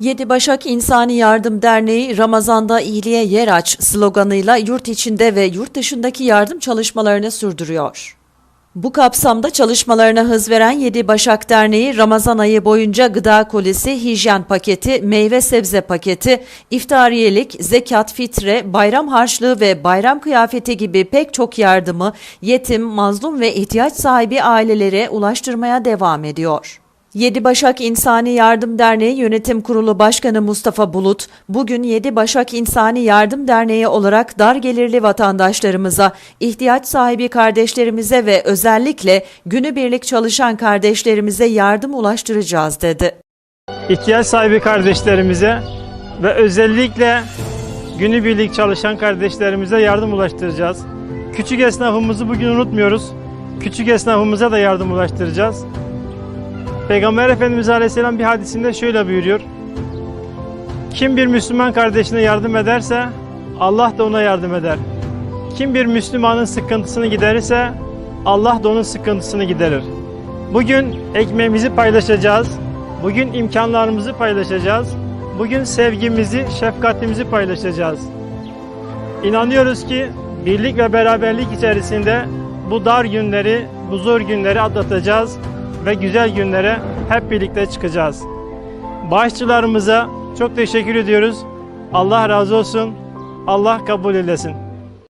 Yedi Başak İnsani Yardım Derneği Ramazan'da iyiliğe yer aç sloganıyla yurt içinde ve yurt dışındaki yardım çalışmalarını sürdürüyor. Bu kapsamda çalışmalarına hız veren Yedi Başak Derneği Ramazan ayı boyunca gıda kolisi, hijyen paketi, meyve sebze paketi, iftariyelik, zekat, fitre, bayram harçlığı ve bayram kıyafeti gibi pek çok yardımı yetim, mazlum ve ihtiyaç sahibi ailelere ulaştırmaya devam ediyor. Yedi Başak İnsani Yardım Derneği Yönetim Kurulu Başkanı Mustafa Bulut, bugün Yedi Başak İnsani Yardım Derneği olarak dar gelirli vatandaşlarımıza, ihtiyaç sahibi kardeşlerimize ve özellikle günübirlik çalışan kardeşlerimize yardım ulaştıracağız dedi. ihtiyaç sahibi kardeşlerimize ve özellikle günübirlik çalışan kardeşlerimize yardım ulaştıracağız. Küçük esnafımızı bugün unutmuyoruz. Küçük esnafımıza da yardım ulaştıracağız. Peygamber Efendimiz Aleyhisselam bir hadisinde şöyle buyuruyor. Kim bir Müslüman kardeşine yardım ederse Allah da ona yardım eder. Kim bir Müslümanın sıkıntısını giderirse Allah da onun sıkıntısını giderir. Bugün ekmeğimizi paylaşacağız. Bugün imkanlarımızı paylaşacağız. Bugün sevgimizi, şefkatimizi paylaşacağız. İnanıyoruz ki birlik ve beraberlik içerisinde bu dar günleri, bu zor günleri atlatacağız ve güzel günlere hep birlikte çıkacağız. Bağışçılarımıza çok teşekkür ediyoruz. Allah razı olsun. Allah kabul eylesin.